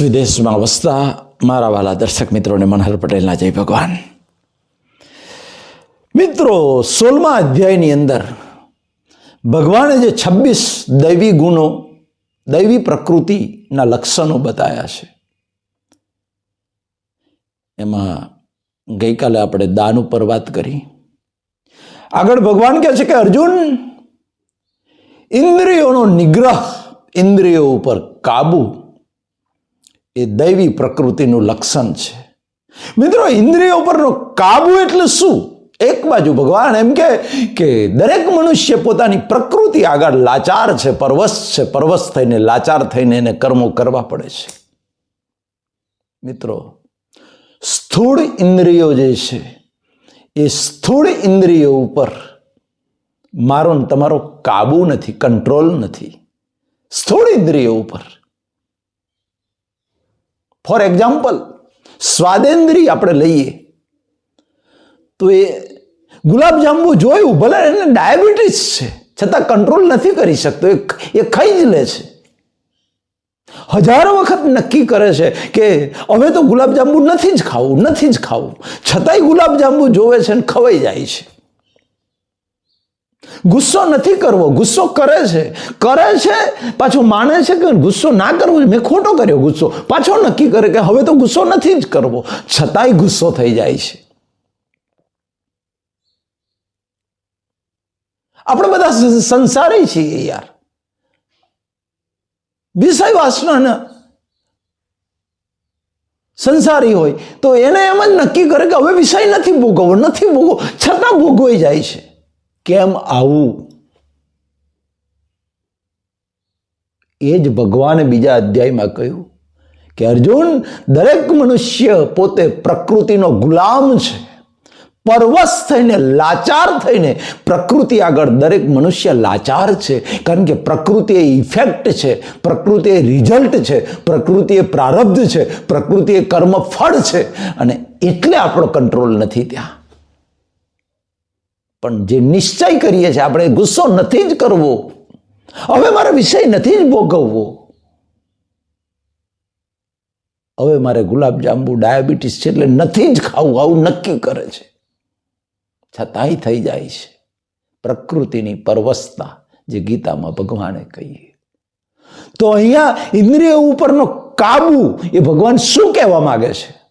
વિદેશમાં વસતા મારા વાલા દર્શક મિત્રોને મનહર પટેલના જય ભગવાન. મિત્રો, સોળમા અધ્યાયની અંદર ભગવાને જે છવ્વીસ દૈવી ગુણો, દૈવી પ્રકૃતિના લક્ષણો બતાવ્યા છે. એમાં ગઈકાલે આપણે દાન ઉપર વાત કરી. આગળ ભગવાન કહે છે કે, અર્જુન, ઇન્દ્રિયોનો નિગ્રહ ઇન્દ્રિયો ઉપર કાબુ એ દૈવી પ્રકૃતિનું લક્ષણ છે. મિત્રો, ઇન્દ્રિયો પરનો કાબુ એટલે શું? એક બાજુ ભગવાન એમ કે કે દરેક મનુષ્ય પોતાની પ્રકૃતિ આગળ લાચાર છે, પરવશ છે, પરવશ થઈને લાચાર થઈને એને કર્મો કરવા પડે છે. મિત્રો, સ્થૂળ ઇન્દ્રિયો જે છે, એ સ્થૂળ ઇન્દ્રિયો ઉપર મારો તમારો કાબુ નથી, કંટ્રોલ નથી. સ્થૂળ ઇન્દ્રિયો ઉપર ફોર એક્ઝામ્પલ સ્વાદેન્દ્રી આપણે લઈએ. તો એ ગુલાબજાંબુ જોયું, ભલે એને ડાયાબિટીસ છે, છતાં કંટ્રોલ નથી કરી શકતો, એ ખાઈ જ લે છે. હજારો વખત નક્કી કરે છે કે હવે તો ગુલાબજાંબુ નથી જ ખાવું, નથી જ ખાવું. છતાંય ગુલાબજાંબુ જોવે છે ને ખવાઈ જાય છે. ગુસ્સો નથી કરવો, ગુસ્સો કરે છે. કરે છે, પાછો માને છે કે ગુસ્સો ના કરવો મેં ખોટો કર્યો ગુસ્સો. પાછો નક્કી કરે કે હવે તો ગુસ્સો નથી જ કરવો. છતાંય ગુસ્સો થઈ જાય છે. આપણે બધા સંસારી છીએ યાર. વિષય વાસના સંસારી હોય તો એને એમ જ નક્કી કરે કે હવે વિષય નથી ભોગવવો, નથી ભોગવો છતાં ભોગવાઈ જાય છે. કેમ આવું? એ જ ભગવાને બીજા અધ્યાયમાં કહ્યું કે અર્જુન, દરેક મનુષ્ય પોતે પ્રકૃતિનો ગુલામ છે. પરવશ થઈને, લાચાર થઈને પ્રકૃતિ આગળ દરેક મનુષ્ય લાચાર છે. કારણ કે પ્રકૃતિ એ ઇફેક્ટ છે, પ્રકૃતિ એ રિઝલ્ટ છે, પ્રકૃતિ એ પ્રારબ્ધ છે, પ્રકૃતિ એ કર્મફળ છે. અને એટલે આપણો કંટ્રોલ નથી ત્યાં. પણ જે નિશ્ચય કરીએ છીએ, આપણે ગુસ્સો નથી જ કરવો. હવે મારે વિષય નથી જ ભોગવવો. હવે મારે ગુલાબજાંબુ ડાયાબિટીસ છે એટલે નથી જ ખાવું, આવું નક્કી કરે છે. છતાંય થઈ જાય છે. પ્રકૃતિની પરવસતા, જે ગીતામાં ભગવાને કહીએ. તો અહીંયા ઇન્દ્રિય ઉપરનો કાબુ એ ભગવાન શું કહેવા માગે છે?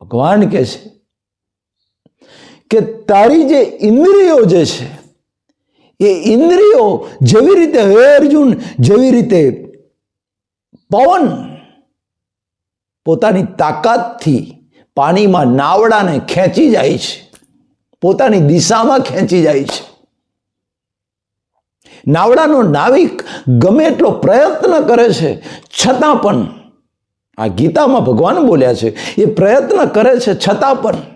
ભગવાન કહે છે કે તારી જે ઇન્દ્રિયો જે છે, એ ઇન્દ્રિયો જેવી રીતે હે અર્જુન, જેવી રીતે પવન પોતાની તાકાતથી પાણીમાં નાવડાને ખેંચી જાય છે, પોતાની દિશામાં ખેંચી જાય છે. નાવડાનો નાવિક ગમે એટલો પ્રયત્ન કરે છે, છતાં પણ, આ ગીતામાં ભગવાન બોલ્યા છે, એ પ્રયત્ન કરે છે, છતાં પણ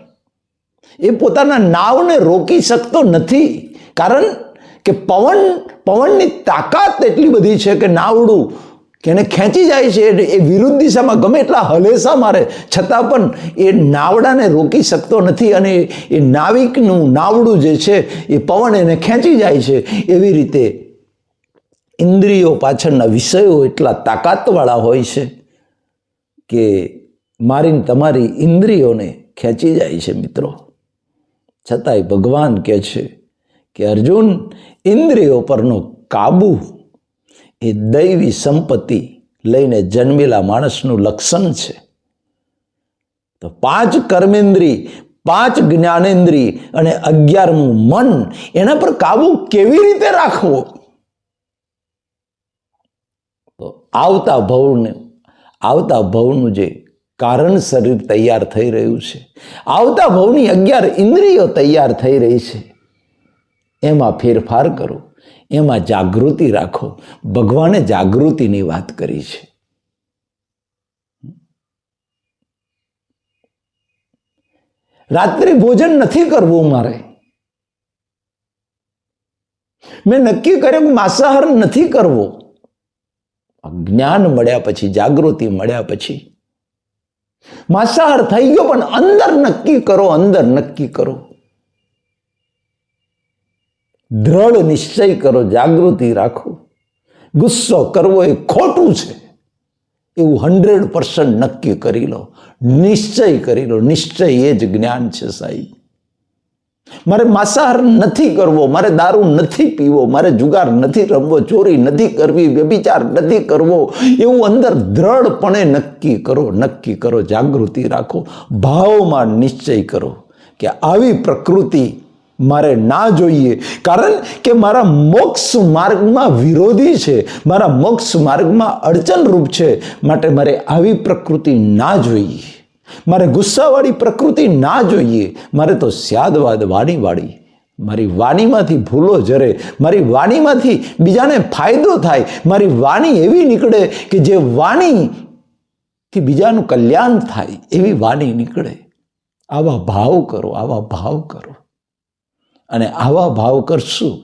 એ પોતાના નાવને રોકી શકતો નથી. કારણ કે પવન, પવનની તાકાત એટલી બધી છે કે નાવડું એને ખેંચી જાય છે, એ વિરુદ્ધ દિશામાં ગમે એટલા હલેસા મારે, છતાં પણ એ નાવડાને રોકી શકતો નથી અને એ નાવિકનું નાવડું જે છે, એ પવન એને ખેંચી જાય છે. એવી રીતે ઇન્દ્રિયો પાછળના વિષયો એટલા તાકાતવાળા હોય છે કે મારીને તમારી ઇન્દ્રિયોને ખેંચી જાય છે મિત્રો. છતાંય ભગવાન કહે છે કે અર્જુન, ઇન્દ્રિયો પરનો કાબુ એ દૈવી સંપત્તિ લઈને જન્મેલા માણસનું લક્ષણ છે. તો પાંચ કર્મેન્દ્રી પાંચ જ્ઞાનેન્દ્રી અને અગિયારમું મન એના પર કાબુ કેવી રીતે રાખવો? તો આવતા ભવને, આવતા ભવનું જે કારણ શરીર તૈયાર થઈ રહ્યું છે. આવતા ભવની અગિયાર ઇન્દ્રિયો તૈયાર થઈ રહી છે. એમાં ફેરફાર કરો. એમાં જાગૃતિ રાખો. ભગવાને જાગૃતિની વાત કરી છે. રાત્રિ ભોજન નથી કરવું મારે. મેં નક્કી કર્યું કે માંસાહાર નથી કરવો. જ્ઞાન મળ્યા પછી, જાગૃતિ મળ્યા પછી માંસાહાર થઈ ગયો, પણ અંદર નક્કી કરો, અંદર નક્કી કરો. દ્રઢ નિશ્ચય કરો, જાગૃતિ રાખો. ગુસ્સો કરવો એ ખોટું છે. એવું હંડ્રેડ પર્સન્ટ નક્કી કરી લો. નિશ્ચય કરી લો. નિશ્ચય એ જ જ્ઞાન છે સાહેબ. મારે માંસાહાર નથી કરવો, મારે દારૂ નથી પીવો, મારે જુગાર નથી રમવો, ચોરી નથી કરવી, વ્યભિચાર નથી કરવો, એવું અંદર દ્રઢપણે નક્કી કરો નક્કી કરો, જાગૃતિ રાખો, ભાવમાં નિશ્ચય કરો કે આવી પ્રકૃતિ મારે ના જોઈએ. કારણ કે મારા મોક્ષ માર્ગમાં વિરોધી છે, મારા મોક્ષ માર્ગમાં અડચણરૂપ છે, માટે મારે આવી પ્રકૃતિ ના જોઈએ. મારે ગુસ્સાવાળી પ્રકૃતિ ના જોઈએ. મારે તો સ્યાદવાદ વાણીવાળી. મારી વાણીમાંથી ભૂલો જરે. મારી વાણીમાંથી બીજાને ફાયદો થાય. મારી વાણી એવી નીકળે કે જે વાણીથી બીજાનું કલ્યાણ થાય. એવી વાણી નીકળે. આવા ભાવ કરો, આવા ભાવ કરો. અને આવા ભાવ કરશું.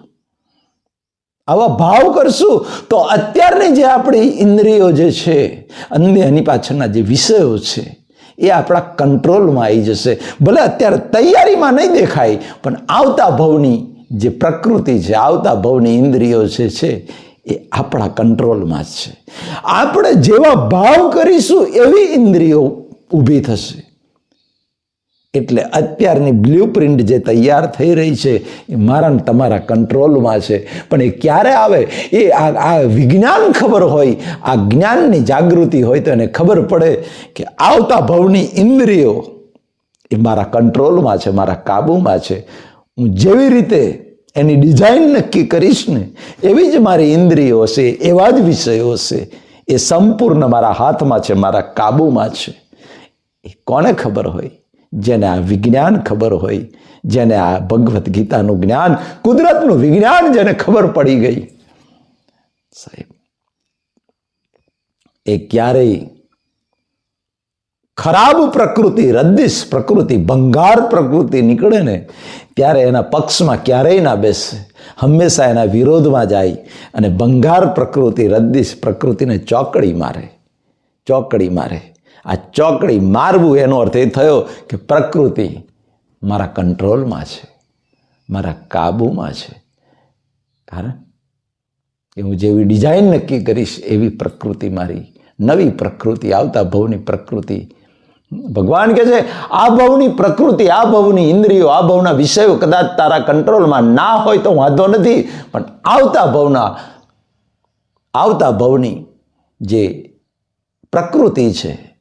આવા ભાવ કરશું તો અત્યારની જે આપણી ઇન્દ્રિયો જે છે, અન્ય એની પાછળના જે વિષયો છે એ આપણા કંટ્રોલમાં આવી જશે. ભલે અત્યારે તૈયારીમાં નહીં દેખાય, પણ આવતા ભવની જે પ્રકૃતિ છે, આવતા ભવની ઇન્દ્રિયો જે છે, એ આપણા કંટ્રોલમાં જ છે. આપણે જેવા ભાવ કરીશું, એવી ઇન્દ્રિયો ઊભી થશે. એટલે અત્યારની બ્લુ પ્રિન્ટ જે તૈયાર થઈ રહી છે, એ મારા તમારા કંટ્રોલમાં છે. પણ એ ક્યારે આવે? એ આ આ વિજ્ઞાન ખબર હોય, આ જ્ઞાનની જાગૃતિ હોય તો એને ખબર પડે કે આવતા ભવની ઇન્દ્રિયો એ મારા કંટ્રોલમાં છે, મારા કાબૂમાં છે. હું જેવી રીતે એની ડિઝાઇન નક્કી કરીશ ને, એવી જ મારી ઇન્દ્રિયો હશે, એવા જ વિષયો હશે. એ સંપૂર્ણ મારા હાથમાં છે, મારા કાબૂમાં છે. એ કોને ખબર હોય? જેને આ વિજ્ઞાન ખબર હોય, જેને આ ભગવદ્ ગીતાનું જ્ઞાન, કુદરતનું વિજ્ઞાન જેને ખબર પડી ગઈ. સાહેબ, એ ક્યારેય ખરાબ પ્રકૃતિ રદ્દીશ પ્રકૃતિ, ભંગાર પ્રકૃતિ નીકળે ને, ત્યારે એના પક્ષમાં ક્યારેય ના બેસે. હંમેશા એના વિરોધમાં જાય અને ભંગાર પ્રકૃતિ રદ્દીશ પ્રકૃતિને ચોકડી મારે ચોકડી મારે. આ ચોકડી મારવું એનો અર્થ એ થયો કે પ્રકૃતિ મારા કંટ્રોલમાં છે, મારા કાબૂમાં છે. કારણ કે હું જેવી ડિઝાઇન નક્કી કરીશ, એવી પ્રકૃતિ મારી, નવી પ્રકૃતિ, આવતા ભવની પ્રકૃતિ. ભગવાન કહે છે, આ ભવની પ્રકૃતિ, આ ભવની ઇન્દ્રિયો, આ ભવના વિષયો કદાચ તારા કંટ્રોલમાં ના હોય તો વાંધો નથી, પણ આવતા ભવના, આવતા ભવની જે પ્રકૃતિ છે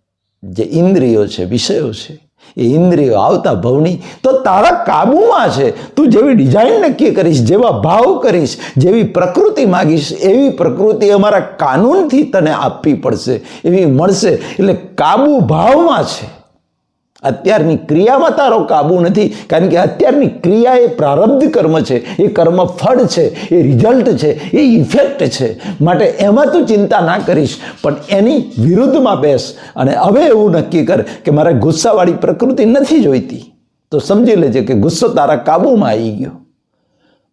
જે ઇન્દ્રિયો છે, વિષયો છે, એ ઇન્દ્રિયો આવતા ભવની, તો તારા કાબૂમાં છે. તું જેવી ડિઝાઇન નક્કી કરીશ, જેવા ભાવ કરીશ, જેવી પ્રકૃતિ માગીશ, એવી પ્રકૃતિ અમારા કાનૂનથી તને આપવી પડશે, એવી મળશે. એટલે કાબુ ભાવમાં છે. અત્યારની ક્રિયામાં તારો કાબુ નથી. કારણ કે અત્યારની ક્રિયા એ પ્રારબ્ધ કર્મ છે. એ કર્મ ફળ છે. એ રિઝલ્ટ છે. એ ઇફેક્ટ છે. માટે એમાં તું ચિંતા ના કરીશ. પણ એની વિરુદ્ધમાં બેસ. અને હવે એવું નક્કી કર કે મારે ગુસ્સાવાળી પ્રકૃતિ નથી જોઈતી. તો સમજી લેજે કે ગુસ્સો તારા કાબુમાં આવી ગયો.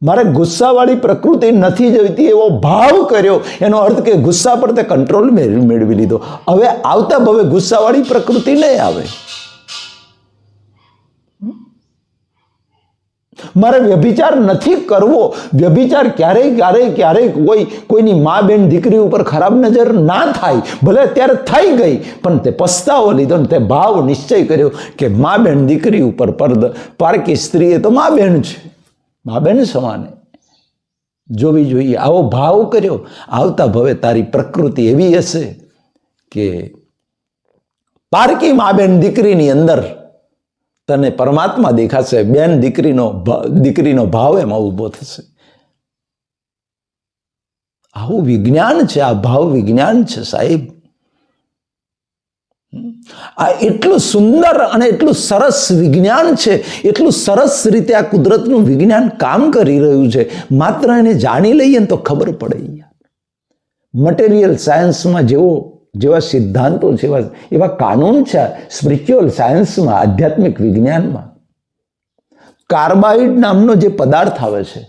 મારે ગુસ્સાવાળી પ્રકૃતિ નથી જોઈતી એવો ભાવ કર્યો. એનો અર્થ કે ગુસ્સા પર તે કંટ્રોલ મેળવી લીધો. હવે આવતા ભવે ગુસ્સાવાળી પ્રકૃતિ નહીં આવે. મારે વ્યભિચાર નથી કરવો. વ્યભિચાર ક્યારેય ક્યારેય ક્યારેય કોઈ, કોઈની મા બેન દીકરી ઉપર ખરાબ નજર ના થાય. ભલે અત્યારે થઈ ગઈ, પણ તે પસ્તાવો લીધો ને તે ભાવ નિશ્ચય કર્યો કે મા બેન દીકરી ઉપર પરદ, પારકી સ્ત્રી એ તો મા બેન છે મા બેન સમાને જોવી જોઈએ, આવો ભાવ કર્યો. આવતા ભવે તારી પ્રકૃતિ એવી હશે કે પારકી મા બેન દીકરીની અંદર તને પરમાત્મા દેખાશે, બેન દીકરીનો દીકરીનો ભાવ એમાં ઊભો થશે. આવું વિજ્ઞાન છે, આ ભાવ વિજ્ઞાન છે સાહેબ. આ એટલું સુંદર અને એટલું સરસ વિજ્ઞાન છે, એટલું સરસ રીતે આ કુદરતનું વિજ્ઞાન કામ કરી રહ્યું છે. માત્ર એને જાણી લઈએ ને તો ખબર પડે મટીરિયલ સાયન્સમાં જેવો જેવા સિદ્ધાંતો છે એવા એવા કાનૂન છે સ્પિરિચ્યુઅલ સાયન્સમાં આધ્યાત્મિક વિજ્ઞાનમાં. કાર્બાઇડ નામનો જે પદાર્થ આવે છે,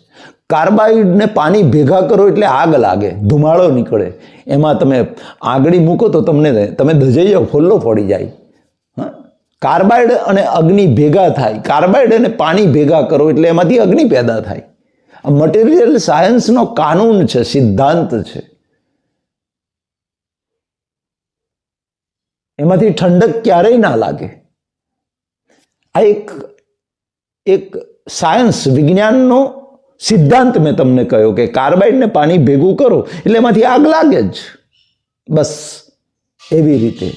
કાર્બાઇડને પાણી ભેગા કરો એટલે આગ લાગે, ધુમાડો નીકળે. એમાં તમે આંગળી મૂકો તો તમને, તમે દજાઈ જાઓ ફોલ્લો પડી જાય. હા? કાર્બાઇડ અને અગ્નિ ભેગા થાય. કાર્બાઇડ અને પાણી ભેગા કરો એટલે એમાંથી અગ્નિ પેદા થાય. આ મટીરિયલ સાયન્સનો કાનૂન છે, સિદ્ધાંત છે. એમાંથી ઠંડક ક્યારેય ના લાગે. આ એક એક સાયન્સ વિજ્ઞાનનો સિદ્ધાંત મેં તમને કહ્યો કે કાર્બાઇડને પાણી ભેગું કરો એટલે એમાંથી આગ લાગે જ. બસ, એવી રીતે.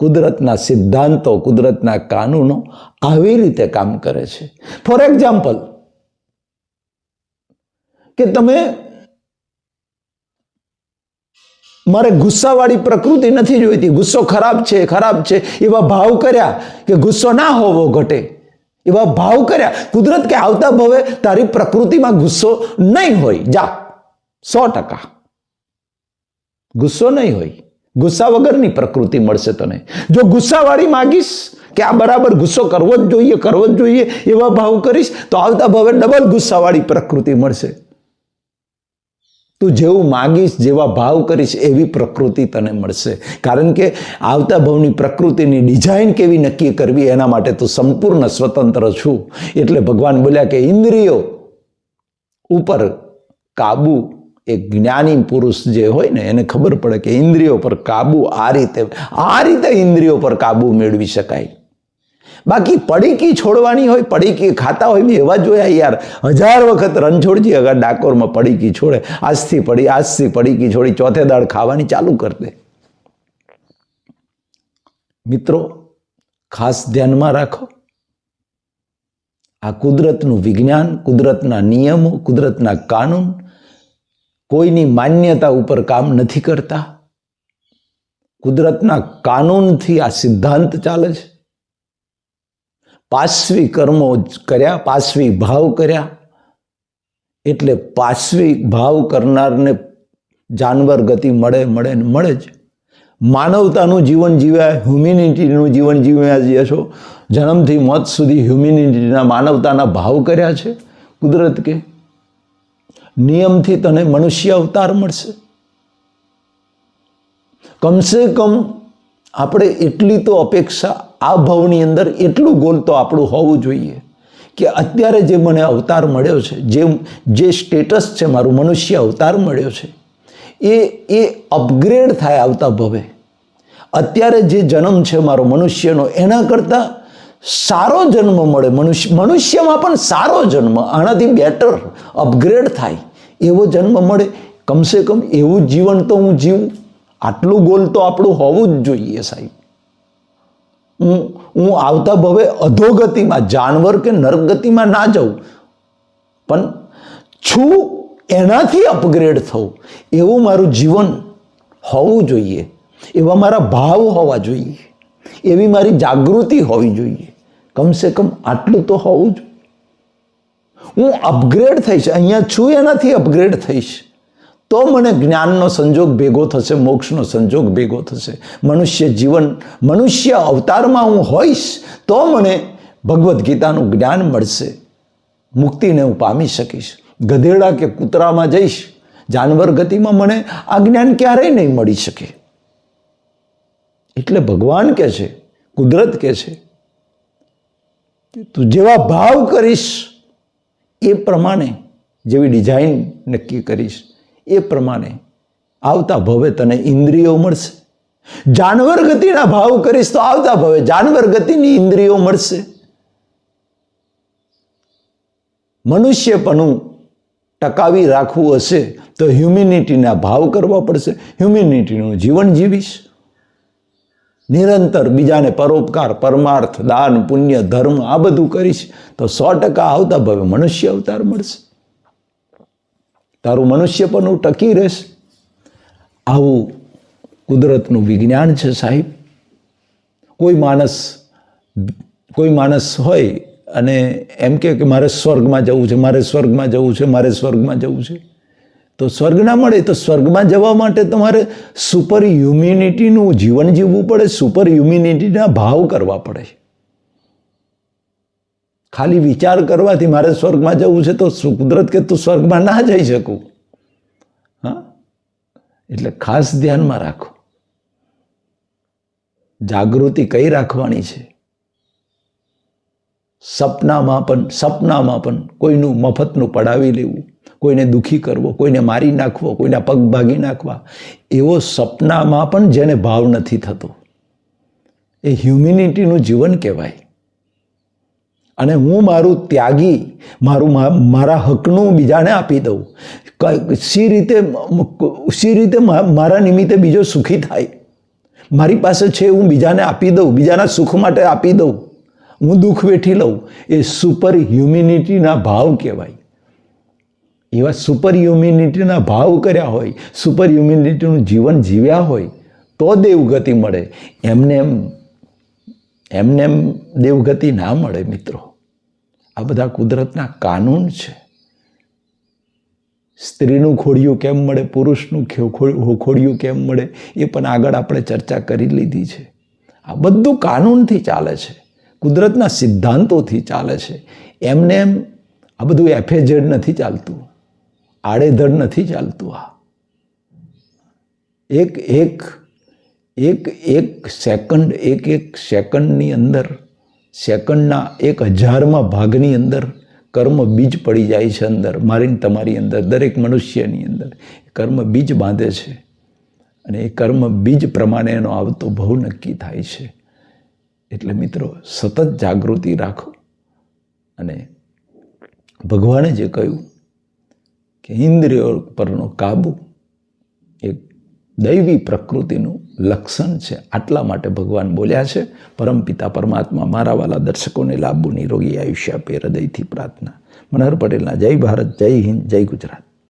કુદરતના સિદ્ધાંતો, કુદરતના કાનૂનો આવી રીતે કામ કરે છે. ફોર એક્ઝામ્પલ, કે તમે મારે ગુસ્સાવાળી પ્રકૃતિ નથી જોઈતી. ગુસ્સો ખરાબ છે ખરાબ છે. એવા ભાવ કર્યા કે ગુસ્સો ના હોવો ઘટે. એવા ભાવ કર્યા. કુદરત કે આવતા ભવે તારી પ્રકૃતિમાં ગુસ્સો નહીં હોય. જા. સો ટકા. ગુસ્સો નહીં હોય. ગુસ્સા વગરની પ્રકૃતિ મળશે તને. જો ગુસ્સાવાળી માગીશ કે આ બરાબર ગુસ્સો કરવો જ જોઈએ, કરવો જ જોઈએ એવા ભાવ કરીશ, તો આવતા ભવે ડબલ ગુસ્સાવાળી પ્રકૃતિ મળશે. તું જેવું માગીશ, જેવા ભાવ કરીશ, એવી પ્રકૃતિ તને મળશે. કારણ કે આવતા ભાવની પ્રકૃતિની ડિઝાઇન કેવી નક્કી કરવી, એના માટે તું સંપૂર્ણ સ્વતંત્ર છું. એટલે ભગવાન બોલ્યા કે, ઇન્દ્રિયો ઉપર કાબુ એક જ્ઞાની પુરુષ જે હોય ને, એને ખબર પડે કે ઇન્દ્રિયો પર કાબુ આ રીતે આ રીતે ઇન્દ્રિયો પર કાબુ મેળવી શકાય. બાકી પડીકી છોડવાની હોય, પડીકી ખાતા હોય મેં એવા જોયા યાર. હજાર વખત રણછોડજી અગર ડાકોરમાં પડીકી છોડે, આજથી પડી, આજથી પડીકી છોડી, ચોથે દાળ ખાવાની ચાલુ કરી દે. મિત્રો, ખાસ ધ્યાનમાં રાખો. આ કુદરતનું વિજ્ઞાન, કુદરતના નિયમો, કુદરતના કાનૂન કોઈની માન્યતા ઉપર કામ નથી કરતા. કુદરતના કાનૂનથી આ સિદ્ધાંત ચાલે છે. પાશ્વી કર્મો કર્યા પાશ્વી ભાવ કર્યા. એટલે પાશ્વી ભાવ કરનારને જાનવર ગતિ મળે મળે ને મળે જ. માનવતાનું જીવન જીવ્યા હ્યુમિનિટીનું જીવન જીવ્યા છો જન્મથી મોત સુધી હ્યુમિનિટીના માનવતાના ભાવ કર્યા છે, કુદરત કે. નિયમથી તને મનુષ્ય અવતાર મળશે. કમસે કમ આપણે એટલી તો અપેક્ષા આ ભાવની અંદર એટલું ગોલ તો આપણું હોવું જોઈએ કે અત્યારે જે મને અવતાર મળ્યો છે, જે જે સ્ટેટસ છે મારું, મનુષ્ય અવતાર મળ્યો છે, એ એ અપગ્રેડ થાય આવતા ભવે. અત્યારે જે જન્મ છે મારો મનુષ્યનો, એના કરતાં સારો જન્મ મળે. મનુષ્ય, મનુષ્યમાં પણ સારો જન્મ, આનાથી બેટર અપગ્રેડ થાય. એવો જન્મ મળે. કમસે કમ એવું જીવન તો હું જીવું. આટલું ગોલ તો આપણું હોવું જ જોઈએ સાહેબ. હું હું આવતા ભવે અધોગતિમાં, જાનવર કે નરગતિમાં ના જાઉં. પણ છું એનાથી અપગ્રેડ થવું. એવું મારું જીવન હોવું જોઈએ. એવા મારા ભાવ હોવા જોઈએ. એવી મારી જાગૃતિ હોવી જોઈએ. કમસે કમ આટલું તો હોવું જોઈએ હું અપગ્રેડ થઈશ. અહીંયા છું એનાથી અપગ્રેડ થઈશ. તો મને જ્ઞાનનો સંજોગ ભેગો થશે, મોક્ષનો સંજોગ ભેગો થશે. મનુષ્ય જીવન, મનુષ્ય અવતારમાં હું હોઈશ, તો મને ભગવદ્ ગીતાનું જ્ઞાન મળશે. મુક્તિને હું પામી શકીશ. ગધેડા કે કૂતરામાં જઈશ, જાનવર ગતિમાં મને આ જ્ઞાન ક્યારેય નહીં મળી શકે. એટલે ભગવાન કહે છે, કુદરત કહે છે, તું જેવા ભાવ કરીશ, એ પ્રમાણે જેવી ડિઝાઇન નક્કી કરીશ એ પ્રમાણે આવતા ભવે તને ઇન્દ્રિયો મળશે. જાનવર ગતિના ભાવ કરીશ તો આવતા ભવે જાનવર ગતિની ઇન્દ્રિયો મળશે. મનુષ્યપણું ટકાવી રાખવું હશે તો હ્યુમિનિટીના ભાવ કરવા પડશે. હ્યુમિનિટીનું જીવન જીવીશ. નિરંતર બીજાને પરોપકાર, પરમાર્થ, દાન, પુણ્ય, ધર્મ આ બધું કરીશ તો સો ટકા આવતા ભવે મનુષ્ય અવતાર મળશે. તારું મનુષ્ય પણ હું ટકી રહેશ. આવું કુદરતનું વિજ્ઞાન છે સાહેબ. કોઈ માણસ કોઈ માણસ હોય અને એમ કે મારે સ્વર્ગમાં જવું છે, મારે સ્વર્ગમાં જવું છે, મારે સ્વર્ગમાં જવું છે. તો સ્વર્ગ ના મળે તો સ્વર્ગમાં જવા માટે તમારે સુપર હ્યુમિનિટીનું જીવન જીવવું પડે સુપર હ્યુમિનિટીના ભાવ કરવા પડે. ખાલી વિચાર કરવાથી મારે સ્વર્ગમાં જવું છે તો કુદરત કે તું સ્વર્ગમાં ના જઈ શકું? હા? એટલે ખાસ ધ્યાનમાં રાખો. જાગૃતિ કઈ રાખવાની છે? સપનામાં પણ સપનામાં પણ કોઈનું મફતનું પડાવી લેવું, કોઈને દુઃખી કરવો, કોઈને મારી નાખવો, કોઈના પગ ભાગી નાખવા, એવો સપનામાં પણ જેને ભાવ નથી થતો. એ હ્યુમિનિટીનું જીવન કહેવાય. અને હું મારું ત્યાગી, મારું મારા હકનું બીજાને આપી દઉં. સી રીતે સી રીતે મારા નિમિત્તે બીજો સુખી થાય? મારી પાસે છે, હું બીજાને આપી દઉં, બીજાના સુખ માટે આપી દઉં. હું દુઃખ વેઠી લઉં. એ સુપર હ્યુમિનિટીના ભાવ કહેવાય. એવા સુપર હ્યુમિનિટીના ભાવ કર્યા હોય સુપર હ્યુમિનિટીનું જીવન જીવ્યા હોય, તો દેવગતિ મળે. એમને એમ એમને એમ દેવગતિ ના મળે મિત્રો. આ બધા કુદરતના કાનૂન છે. સ્ત્રીનું ખોડિયું કેમ મળે, પુરુષનું ખોડિયું કેમ મળે, એ પણ આગળ આપણે ચર્ચા કરી લીધી છે. આ બધું કાનૂનથી ચાલે છે. કુદરતના સિદ્ધાંતોથી ચાલે છે. એમને એમ આ બધું એફેઝેડ નથી ચાલતું. આડેધડ નથી ચાલતું આ. એક એક એક એક સેકન્ડ એક એક સેકન્ડની અંદર સેકન્ડના એક હજારમાં ભાગની અંદર કર્મ બીજ પડી જાય છે અંદર મારી તમારી અંદર, દરેક મનુષ્યની અંદર. કર્મ બીજ બાંધે છે અને એ કર્મ બીજ પ્રમાણે એનો આવતો બહુ નક્કી થાય છે. એટલે મિત્રો, સતત જાગૃતિ રાખો. અને ભગવાને જે કહ્યું કે ઇન્દ્રિયો પરનો કાબુ દૈવી પ્રકૃતિનું લક્ષણ છે. આટલા માટે ભગવાન બોલ્યા છે પરમપિતા પરમાત્મા, મારા વાલા દર્શકોને લાંબુ નિરોગી આયુષ્ય આપે હૃદયથી પ્રાર્થના. મનહર પટેલના, જય ભારત, જય હિન્દ, જય ગુજરાત.